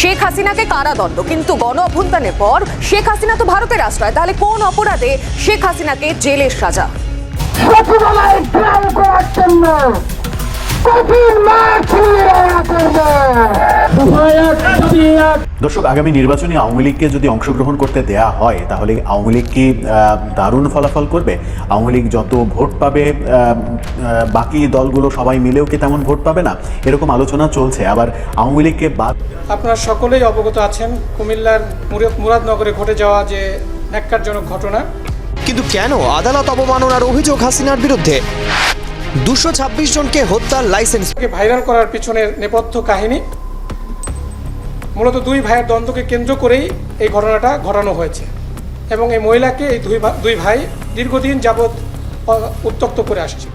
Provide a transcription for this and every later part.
শেখ হাসিনাকে কারাদণ্ড, কিন্তু গণ অভ্যুত্থানের পর শেখ হাসিনা তো ভারতের আশ্রয়। তাহলে কোন অপরাধে শেখ হাসিনাকে জেলের সাজা? দর্শক আগামী নির্বাচনে আওয়ামী লীগকে যদি অংশগ্রহণ করতে দেয়া হয় তাহলে আওয়ামী লীগ কি দারুণ ফলাফল করবে? আওয়ামী লীগ যত ভোট পাবে বাকি দলগুলো সবাই মিলেও কি তেমন ভোট পাবে না? এরকম আলোচনা চলছে। আবার আওয়ামী লীগকে বাদ আপনারা সকলেই অবগত আছেন কুমিল্লার মুরাদনগরে ঘটে যাওয়া যে ন্যাক্কারজনক ঘটনা। কিন্তু কেন আদালত অবমাননার অভিযোগ হাসিনার বিরুদ্ধে? দুশো ছাব্বিশ জনকে হত্যার লাইসেন্স কে ভাইরাল করার পিছনের নেপথ্য কাহিনী। মূলত দুই ভাইয়ের দ্বন্দ্বকে কেন্দ্র করেই এই ঘটনাটা ঘটানো হয়েছে এবং এই মহিলাকে এই দুই দুই ভাই দীর্ঘদিন যাবৎ উত্তক্ত করে আসছে।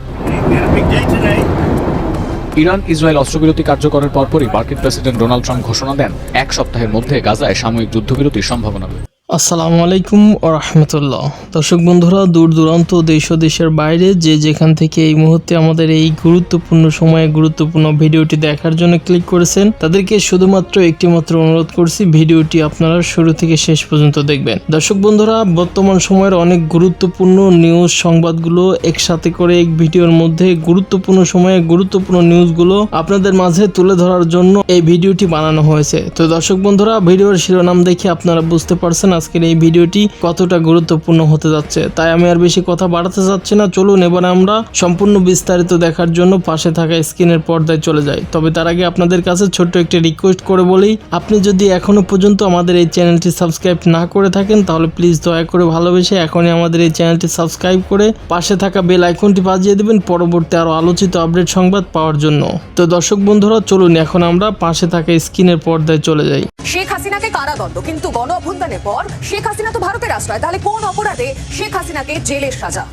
ইরান ইসরায়েল অস্ত্রবিরতি কার্যকরের পরপরই মার্কিন প্রেসিডেন্ট ডোনাল্ড ট্রাম্প ঘোষণা দেন এক সপ্তাহের মধ্যে গাজায় সাময়িক যুদ্ধবিরতির সম্ভাবনা রয়েছে। আসসালামু আলাইকুম রহমতুল্লাহ। দর্শক বন্ধুরা, দূর দূরান্ত, দেশ ও দেশের বাইরে যে যেখান থেকে এই মুহূর্তে আমাদের এই গুরুত্বপূর্ণ সময়ে গুরুত্বপূর্ণ ভিডিওটি দেখার জন্য ক্লিক করেছেন, তাদেরকে শুধুমাত্র একটি মাত্র অনুরোধ করছি ভিডিওটি আপনারা শুরু থেকে শেষ পর্যন্ত দেখবেন। দর্শক বন্ধুরা, বর্তমান সময়ের অনেক গুরুত্বপূর্ণ নিউজ সংবাদগুলো একসাথে করে এক ভিডিওর মধ্যে গুরুত্বপূর্ণ সময়ে গুরুত্বপূর্ণ নিউজগুলো আপনাদের মাঝে তুলে ধরার জন্য এই ভিডিওটি বানানো হয়েছে। তো দর্শক বন্ধুরা, ভিডিওর শিরোনাম দেখে আপনারা বুঝতে পারছেন আজকের এই ভিডিওটি কতটা গুরুত্বপূর্ণ হতে যাচ্ছে, তাই আমি আর বেশি কথা বাড়াতে চাচ্ছি না। চলুন এবার আমরা সম্পূর্ণ বিস্তারিত দেখার জন্য পাশে থাকা স্ক্রিনের পর্দায় চলে যাই। তবে তার আগে আপনাদের কাছে ছোট্ট একটি রিকোয়েস্ট করে বলি, আপনি যদি এখনও পর্যন্ত আমাদের এই চ্যানেলটি সাবস্ক্রাইব না করে থাকেন, তাহলে প্লিজ দয়া করে ভালোবেসে এখনই আমাদের এই চ্যানেলটি সাবস্ক্রাইব করে পাশে থাকা বেল আইকনটি বাজিয়ে দেবেন, পরবর্তী আরও আলোচিত আপডেট সংবাদ পাওয়ার জন্য। তো দর্শক বন্ধুরা, চলুন এখন আমরা পাশে থাকা স্ক্রিনের পর্দায় চলে যাই। শেখ হাসিনাকে কারাদণ্ড, কিন্তু গণ অভ্যুত্থানের পর শেখ হাসিনা তো ভারতের আশ্রয়। তাহলে কোন অপরাধে শেখ হাসিনাকে জেলের সাজা?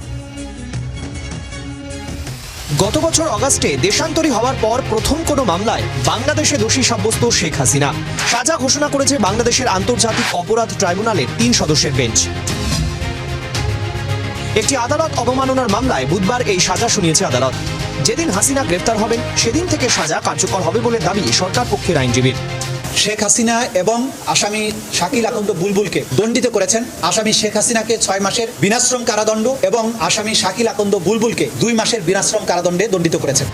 গত বছর অগাস্টে দেশান্তরী হওয়ার পর প্রথম কোনো মামলায় বাংলাদেশে দোষী সাব্যস্ত শেখ হাসিনা। সাজা ঘোষণা করেছে বাংলাদেশের আন্তর্জাতিক অপরাধ ট্রাইব্যুনালের তিন সদস্যের বেঞ্চ। একটি আদালত অবমাননার মামলায় বুধবার এই সাজা শুনিয়েছে আদালত। যেদিন হাসিনা গ্রেফতার হবেন, সেদিন থেকে সাজা কার্যকর হবে বলে দাবি সরকার পক্ষের আইনজীবীর। শেখ হাসিনা এবং আসামি শাকিল আকন্দ বুলবুলকে দণ্ডিত করেছেন। আসামি শেখ হাসিনাকে ছয় মাসের বিনাশ্রম কারাদণ্ড এবং আসামি শাকিল আকন্দ বুলবুলকে দুই মাসের বিনাশ্রম কারাদণ্ডে দণ্ডিত করেছেন।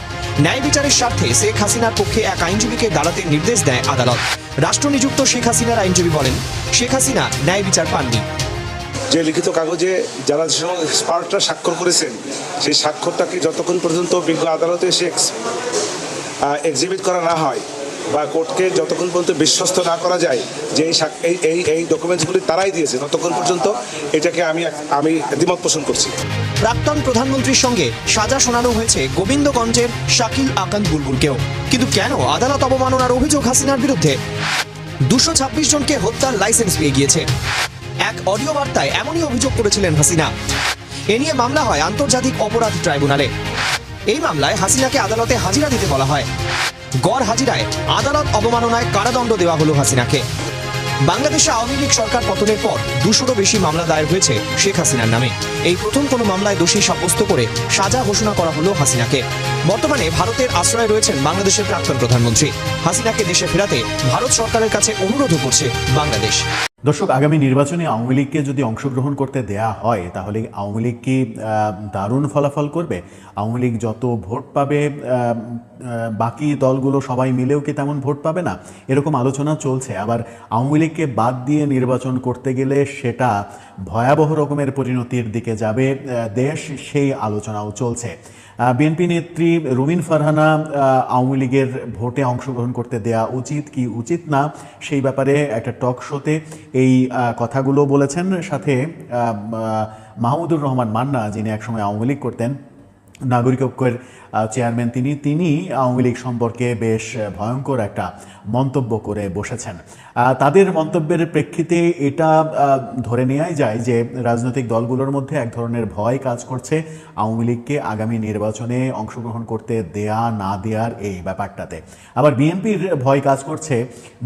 ন্যায় বিচারের স্বার্থে শেখ হাসিনার পক্ষে এক আইনজীবীকে দাঁড়াতে নির্দেশ দেয় আদালত। রাষ্ট্রনিযুক্ত শেখ হাসিনার আইনজীবী বলেন, শেখ হাসিনা ন্যায় বিচার পাননি। যে লিখিত কাগজে যারা স্পার্কটা স্বাক্ষর করেছেন, সেই স্বাক্ষরটাকে যতক্ষণ পর্যন্ত বিজ্ঞ আদালতে এসে এক্সিবিট করা না হয় বা কোর্টকে যতক্ষণ পর্যন্ত বিশ্বস্ত না করা যায়, যে এই এই এই ডকুমেন্টসগুলি তারাই দিয়েছে, ততক্ষণ পর্যন্ত এটাকে আমি আমি দ্বিমত পোষণ করছি। প্রাক্তন প্রধানমন্ত্রীর সঙ্গে সাজা শোনানো হয়েছে গোবিন্দগঞ্জের শাকিল আকান বুলবুলকেও। কিন্তু কেন আদালত অবমাননার অভিযোগ হাসিনার বিরুদ্ধে? দুশো ছাব্বিশ জনকে হত্যার লাইসেন্স পেয়ে গিয়েছে। এক অডিও বার্তায় এমনই অভিযোগ করেছিলেন হাসিনা। এ নিয়ে মামলা হয় আন্তর্জাতিক অপরাধ ট্রাইব্যুনালে। এই মামলায় হাসিনাকে আদালতে হাজিরা দিতে বলা হয়। গড় হাজিরায় আদালত অবমাননায় কারাদণ্ড দেওয়া হলো হাসিনাকে। বাংলাদেশে আওয়ামী লীগ সরকার পতনের পর দুশোরও বেশি মামলা দায়ের হয়েছে শেখ হাসিনার নামে। এই প্রথম কোনো মামলায় দোষী সাব্যস্ত করে সাজা ঘোষণা করা হলো হাসিনাকে। বর্তমানে ভারতের আশ্রয়ে রয়েছেন বাংলাদেশের প্রাক্তন প্রধানমন্ত্রী। হাসিনাকে দেশে ফেরাতে ভারত সরকারের কাছে অনুরোধও করছে বাংলাদেশ। দর্শক, আগামী নির্বাচনে আওয়ামী লীগকে যদি অংশগ্রহণ করতে দেয়া হয়, তাহলে আওয়ামী লীগ কি দারুণ ফলাফল করবে? আওয়ামী লীগ যত ভোট পাবে বাকি দলগুলো সবাই মিলেও কি তেমন ভোট পাবে না? এরকম আলোচনা চলছে। আবার আওয়ামী লীগকে বাদ দিয়ে নির্বাচন করতে গেলে সেটা ভয়াবহ রকমের পরিণতির দিকে যাবে দেশ সেই আলোচনাও চলছে। বিএনপি নেত্রী রুমিন ফারহানা আওয়ামী লীগের ভোটে অংশগ্রহণ করতে দেয়া উচিত কি উচিত না, সেই ব্যাপারে একটা টক শোতে এই কথাগুলো বলেছেন। সাথে মাহমুদুর রহমান মান্না, যিনি একসময় আওয়ামী লীগ করতেন, নাগরিক ঐক্যের চেয়ারম্যান তিনি তিনি আওয়ামী লীগ সম্পর্কে বেশ ভয়ঙ্কর একটা মন্তব্য করে বসেছেন। তাদের মন্তব্যের প্রেক্ষিতে এটা ধরে নেওয়াই যায় যে রাজনৈতিক দলগুলোর মধ্যে এক ধরনের ভয় কাজ করছে আওয়ামী লীগকে আগামী নির্বাচনে অংশগ্রহণ করতে দেয়া, না দেওয়ার এই ব্যাপারটাতে। আবার বিএনপির ভয় কাজ করছে,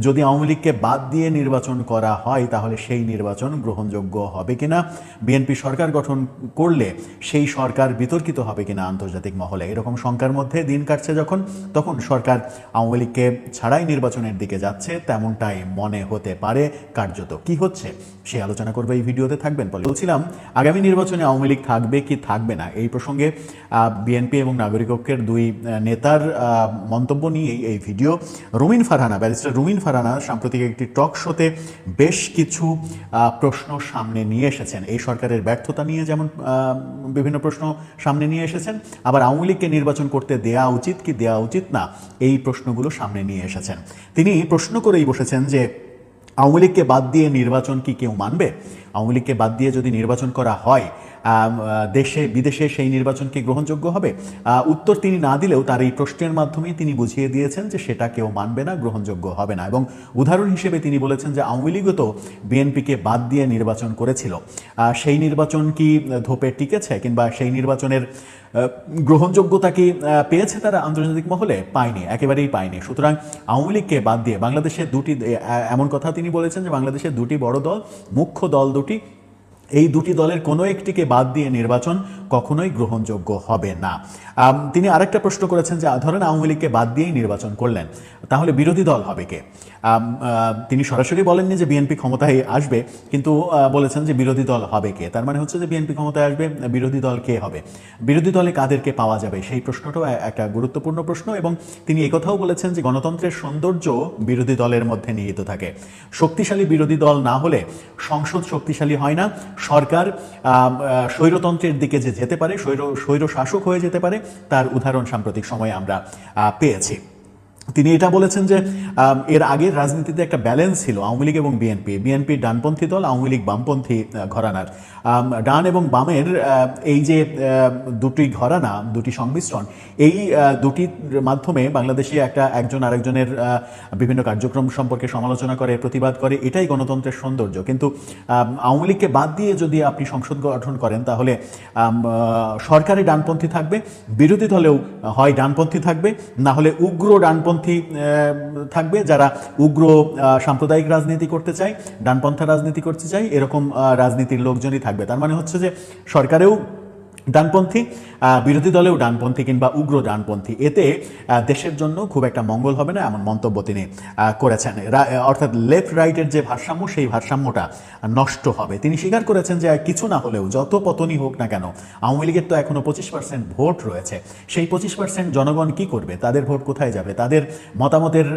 যদি আওয়ামী লীগকে বাদ দিয়ে নির্বাচন করা হয়, তাহলে সেই নির্বাচন গ্রহণযোগ্য হবে কিনা? বিএনপি সরকার গঠন করলে সেই সরকার বিতর্কিত হবে কিনা আন্তর্জাতিক মহলে? এরকম এরকম শঙ্কার মধ্যে দিন কাটছে যখন, তখন সরকার আওয়ামী লীগকে ছাড়াই নির্বাচনের দিকে যাচ্ছে, তেমনটাই মনে হতে পারে। কার্যত কি হচ্ছে? সে আলোচনা করবে এই ভিডিওতে, থাকবেন বলে বলছিলাম, আগামী নির্বাচনে আওয়ামী লীগ থাকবে কি থাকবে না? এই প্রসঙ্গে বিএনপি এবং নাগরিক ঐক্যের দুই নেতার মন্তব্য নিয়ে এই ভিডিও। রুমিন ফারহানা, ব্যারিস্টার রুমিন ফারহানা সাম্প্রতিক একটি টক শোতে বেশ কিছু প্রশ্ন সামনে নিয়ে এসেছেন। এই সরকারের ব্যর্থতা নিয়ে যেমন বিভিন্ন প্রশ্ন সামনে নিয়ে এসেছেন, আবার আওয়ামী লীগকে নির্বাচন করতে দেয়া উচিত কি দেয়া উচিত না, এই প্রশ্নগুলো সামনে নিয়ে এসেছেন। তিনি প্রশ্ন করেই বসেছেন যে আওয়ামী লীগকে বাদ দিয়ে নির্বাচন কি কেউ মানবে আওয়ামী লীগকে বাদ দিয়ে যদি নির্বাচন করা হয় দেশে, বিদেশে সেই নির্বাচন কি গ্রহণযোগ্য হবে? উত্তর তিনি না দিলেও তার এই প্রশ্নের মাধ্যমেই তিনি বুঝিয়ে দিয়েছেন যে সেটা কেউ মানবে না, গ্রহণযোগ্য হবে না। এবং উদাহরণ হিসেবে তিনি বলেছেন যে আওয়ামী লীগও তো বিএনপিকে বাদ দিয়ে নির্বাচন করেছিল। সেই নির্বাচন কি ধোপে টিকেছে কিংবা সেই নির্বাচনের গ্রহণযোগ্যতা কি পেয়েছে তারা আন্তর্জাতিক মহলে? পায়নি, একেবারেই পায়নি। সুতরাং আওয়ামী লীগকে বাদ দিয়ে বাংলাদেশের দুটি এমন কথা তিনি বলেছেন যে বাংলাদেশের দুটি বড় দল, মুখ্য দল দুটি। এই দুটি দলের কোনো একটিকে বাদ দিয়ে নির্বাচন কখনোই গ্রহণযোগ্য হবে না। তিনি আরেকটা প্রশ্ন করেছেন যে, ধরেন আওয়ামী লীগকে বাদ দিয়েই নির্বাচন করলেন, তাহলে বিরোধী দল হবে কে? তিনি সরাসরি বলেননি যে বিএনপি ক্ষমতায় আসবে, কিন্তু বলেছেন যে বিরোধী দল হবে কে? তার মানে হচ্ছে যে বিএনপি ক্ষমতায় আসবে, বিরোধী দল কে হবে? বিরোধী দলে কাদেরকে পাওয়া যাবে? সেই প্রশ্নটাও একটা গুরুত্বপূর্ণ প্রশ্ন, এবং তিনি একথাও বলেছেন যে গণতন্ত্রের সৌন্দর্য বিরোধী দলের মধ্যে নিহিত থাকে। শক্তিশালী বিরোধী দল না হলে সংসদ শক্তিশালী হয় না, সরকার স্বৈরতন্ত্রের দিকে যে যেতে পারে, স্বৈর স্বৈর শাসক হয়ে যেতে পারে তার উদাহরণ সাম্প্রতিক সময়ে আমরা পেয়েছি। তিনি এটা বলেছেন যে এর আগের রাজনীতিতে একটা ব্যালেন্স ছিল আওয়ামী লীগ এবং বিএনপি। বিএনপি ডানপন্থী দল, আওয়ামী লীগ বামপন্থী ঘরানার। ডান এবং বামের এই যে দুটি ঘরানা, দুটি সংমিশ্রণ, এই দুটির মাধ্যমে বাংলাদেশে একটা একজন আরেকজনের বিভিন্ন কার্যক্রম সম্পর্কে সমালোচনা করে, প্রতিবাদ করে, এটাই গণতন্ত্রের সৌন্দর্য। কিন্তু আওয়ামী লীগকে বাদ দিয়ে যদি আপনি সংসদ গঠন করেন, তাহলে সরকারি ডানপন্থী থাকবে, বিরোধী দলেও, হয় ডানপন্থী থাকবে, না হলে উগ্র ডানপন্থী আহ, থাকবে যারা উগ্র সাম্প্রদায়িক রাজনীতি করতে চায় ডানপন্থা রাজনীতি করতে চায় এরকম রাজনীতির লোকজনই থাকবে। তার মানে হচ্ছে যে সরকারেও ডানপন্থী বিরোধী দলেও ডানপন্থী কিংবা উগ্র ডানপন্থী। এতে দেশের জন্য খুব একটা মঙ্গল হবে না এমন মন্তব্য তিনি করেছেন। অর্থাৎ লেফট রাইটের যে ভারসাম্য, সেই ভারসাম্যটা নষ্ট হবে। তিনি স্বীকার করেছেন যে, কিছু না হলেও যত পতনই হোক না কেন, আওয়ামী লীগের তো এখনও পঁচিশ পার্সেন্ট ভোট রয়েছে। সেই পঁচিশ পার্সেন্ট জনগণ কি করবে? তাদের ভোট কোথায় যাবে? তাদের মতামতের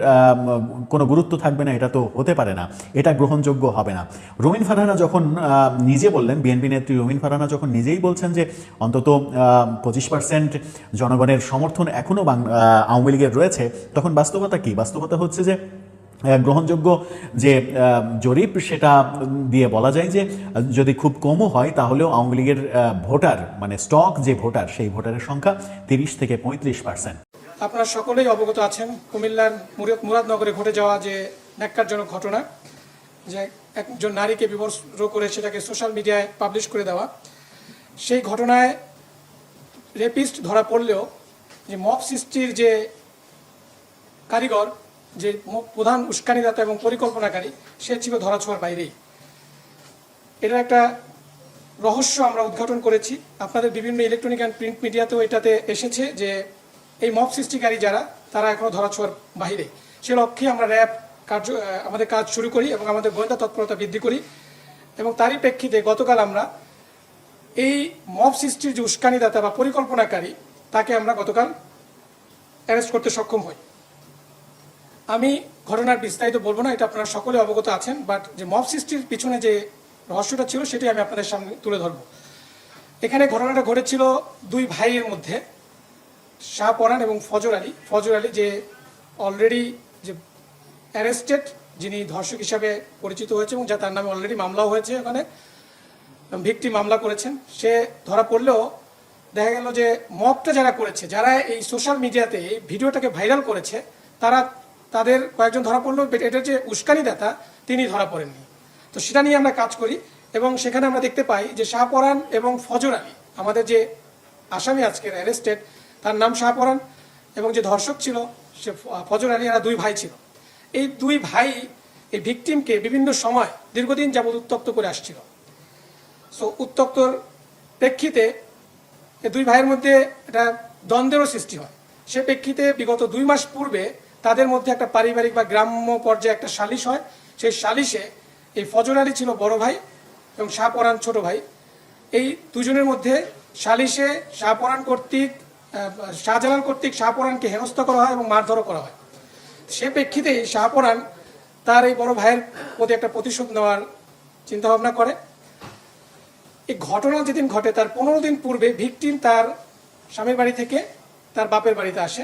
কোনো গুরুত্ব থাকবে না, এটা তো হতে পারে না। এটা গ্রহণযোগ্য হবে না। রুমিন ফারহানা যখন নিজে বললেন, বিএনপি নেত্রী রুমিন ফারহানা যখন নিজেই বলছেন যে অন্তত পঁচিশ পার্সেন্ট জনগণের সমর্থন এখনও আওয়ামী লীগের রয়েছে। তখন বাস্তবতা কি? বাস্তবতা হচ্ছে যে গ্রহণযোগ্য যে জরিপ সেটা দিয়ে বলা যায় যে, যদি খুব কমও হয় তাহলেও আওয়ামী লীগের ভোটার মানে স্টক যে ভোটার, সেই ভোটারের সংখ্যা তিরিশ থেকে পঁয়ত্রিশ পার্সেন্ট আপনারা সকলেই অবগত আছেন কুমিল্লার মুরাদ মুরাদনগরে ঘটে যাওয়া যে ন্যাক্কারজনক ঘটনা, যে একজন নারীকে বিবস্ত্র করে সেটাকে সোশ্যাল মিডিয়ায় পাবলিশ করে দেওয়া। সেই ঘটনায় রেপিস্ট ধরা পড়লেও যে মব সৃষ্টির যে কারিগর, যে প্রধান উস্কানিদাতা এবং পরিকল্পনাকারী, সে ছিল ধরাছোঁয়ার বাইরেই। এটা একটা রহস্য আমরা উদ্ঘাটন করেছি। আপনাদের বিভিন্ন ইলেকট্রনিক অ্যান্ড প্রিন্ট মিডিয়াতেও এটাতে এসেছে যে এই মব সৃষ্টিকারী যারা, তারা এখনও ধরাছোঁয়ার বাইরে। সে লক্ষ্যে আমরা র্যাব কার্য আমাদের কাজ শুরু করি এবং আমাদের গোয়েন্দা তৎপরতা বৃদ্ধি করি। এবং তারই প্রেক্ষিতে গতকাল আমরা এই মব সৃষ্টির যে উস্কানিদাতা বা পরিকল্পনাকারী, তাকে আমরা গতকাল অ্যারেস্ট করতে সক্ষম হই। আমি ঘটনার বিস্তারিত বলব না, এটা আপনারা সকলে অবগত আছেন বাট যে মব সৃষ্টির পিছনে যে রহস্যটা ছিল, সেটাই আমি আপনাদের সামনে তুলে ধরবো। এখানে ঘটনাটা ঘটেছিল দুই ভাইয়ের মধ্যে, শাহ পরান এবং ফজর আলী। ফজর আলী যে অলরেডি যে অ্যারেস্টেড যিনি ধর্ষক হিসাবে পরিচিত হয়েছে এবং যা তার নামে অলরেডি মামলাও হয়েছে ওখানে ভিক্টি মামলা করেছেন, সে ধরা পড়লেও দেখা গেল যে মবটা যারা করেছে, যারা এই সোশ্যাল মিডিয়াতে এই ভিডিওটাকে ভাইরাল করেছে, তারা তাদের কয়েকজন ধরা পড়লেও এটার যে উস্কানিদাতা, তিনি ধরা পড়েননি। তো সেটা নিয়ে আমরা কাজ করি এবং সেখানে আমরা দেখতে পাই যে শাহপরান এবং ফজর আলী, আমাদের যে আসামি আজকের অ্যারেস্টেড তার নাম শাহপরান এবং যে ধর্ষক ছিল, সে ফজর আলী, এরা দুই ভাই ছিল। এই দুই ভাই এই ভিকটিমকে বিভিন্ন সময় দীর্ঘদিন যাবৎ উত্তপ্ত করে আসছিল। সো উত্তপ্তর প্রেক্ষিতে দুই ভাইয়ের মধ্যে একটা দ্বন্দ্বেরও সৃষ্টি হয়। সে প্রেক্ষিতে বিগত দুই মাস পূর্বে তাদের মধ্যে একটা পারিবারিক বা গ্রাম্য পর্যায়ে একটা সালিশ হয়। সেই সালিশে এই ফজর আলী ছিল বড় ভাই এবং শাহপরান ছোট ভাই। এই দুজনের মধ্যে সালিশে শাহপরান কর্তৃক শাহজালাল কর্তৃক শাহপরানকে হেনস্থ করা হয় এবং মারধরও করা হয়। সে প্রেক্ষিতেই শাহপরান তার এই বড় ভাইয়ের প্রতি একটা প্রতিশোধ নেওয়ার চিন্তাভাবনা করে। এই ঘটনা যেদিন ঘটে, তার পনেরো দিন পূর্বে ভিকটিম তার স্বামীর বাড়ি থেকে তার বাপের বাড়িতে আসে।